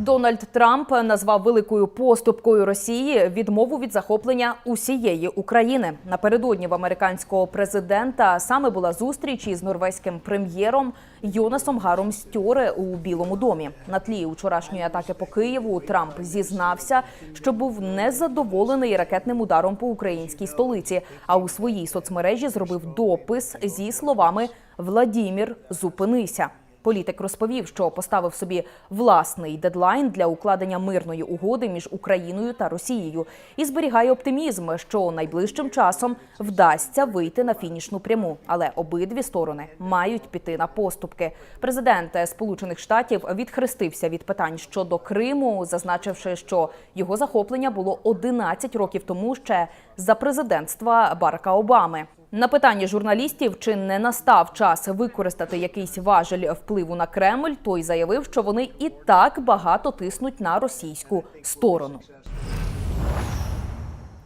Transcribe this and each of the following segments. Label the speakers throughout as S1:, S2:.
S1: Дональд Трамп назвав великою поступкою Росії відмову від захоплення усієї України. Напередодні в американського президента саме була зустріч із норвезьким прем'єром Йонасом Гаром Стьоре у Білому домі. На тлі вчорашньої атаки по Києву Трамп зізнався, що був незадоволений ракетним ударом по українській столиці. А у своїй соцмережі зробив допис зі словами Владімір, зупинися. Політик розповів, що поставив собі власний дедлайн для укладення мирної угоди між Україною та Росією і зберігає оптимізм, що найближчим часом вдасться вийти на фінішну пряму. Але обидві сторони мають піти на поступки. Президент Сполучених Штатів відхрестився від питань щодо Криму, зазначивши, що його захоплення було 11 років тому ще за президентства Барака Обами. На питання журналістів, чи не настав час використати якийсь важель впливу на Кремль, той заявив, що вони і так багато тиснуть на російську сторону.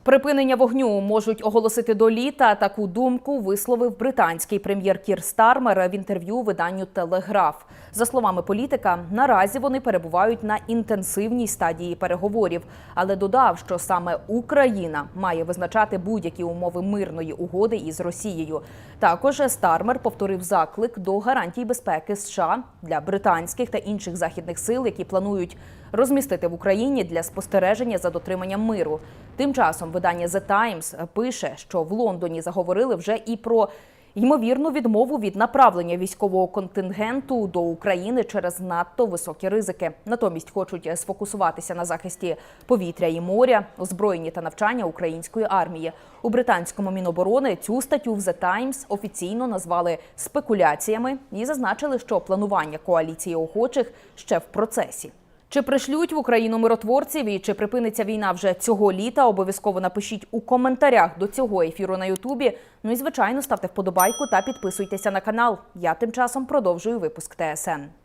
S1: Припинення вогню можуть оголосити до літа. Таку думку висловив британський прем'єр Кір Стармер в інтерв'ю виданню Телеграф. За словами політика, наразі вони перебувають на інтенсивній стадії переговорів, але додав, що саме Україна має визначати будь-які умови мирної угоди із Росією. Також Стармер повторив заклик до гарантій безпеки США для британських та інших західних сил, які планують розмістити в Україні для спостереження за дотриманням миру. Тим часом видання The Times пише, що в Лондоні заговорили вже і про ймовірну відмову від направлення військового контингенту до України через надто високі ризики. Натомість хочуть сфокусуватися на захисті повітря і моря, озброєнні та навчання української армії. У британському міноборони цю статтю в The Times офіційно назвали спекуляціями і зазначили, що планування коаліції охочих ще в процесі. Чи пришлють в Україну миротворців і чи припиниться війна вже цього літа? Обов'язково напишіть у коментарях до цього ефіру на Ютубі. Ну і звичайно ставте вподобайку та підписуйтеся на канал. Я тим часом продовжую випуск ТСН.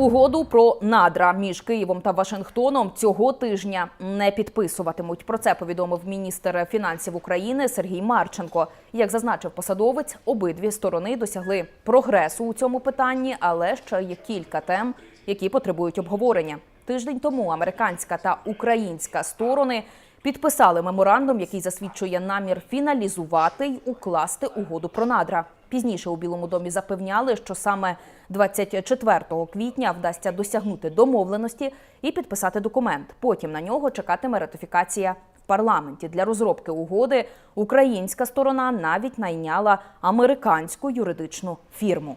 S1: Угоду про надра між Києвом та Вашингтоном цього тижня не підписуватимуть. Про це повідомив міністр фінансів України Сергій Марченко. Як зазначив посадовець, обидві сторони досягли прогресу у цьому питанні, але ще є кілька тем, які потребують обговорення. Тиждень тому американська та українська сторони підписали меморандум, який засвідчує намір фіналізувати й укласти угоду про надра. Пізніше у Білому домі запевняли, що саме 24 квітня вдасться досягнути домовленості і підписати документ. Потім на нього чекатиме ратифікація в парламенті. Для розробки угоди українська сторона навіть найняла американську юридичну фірму.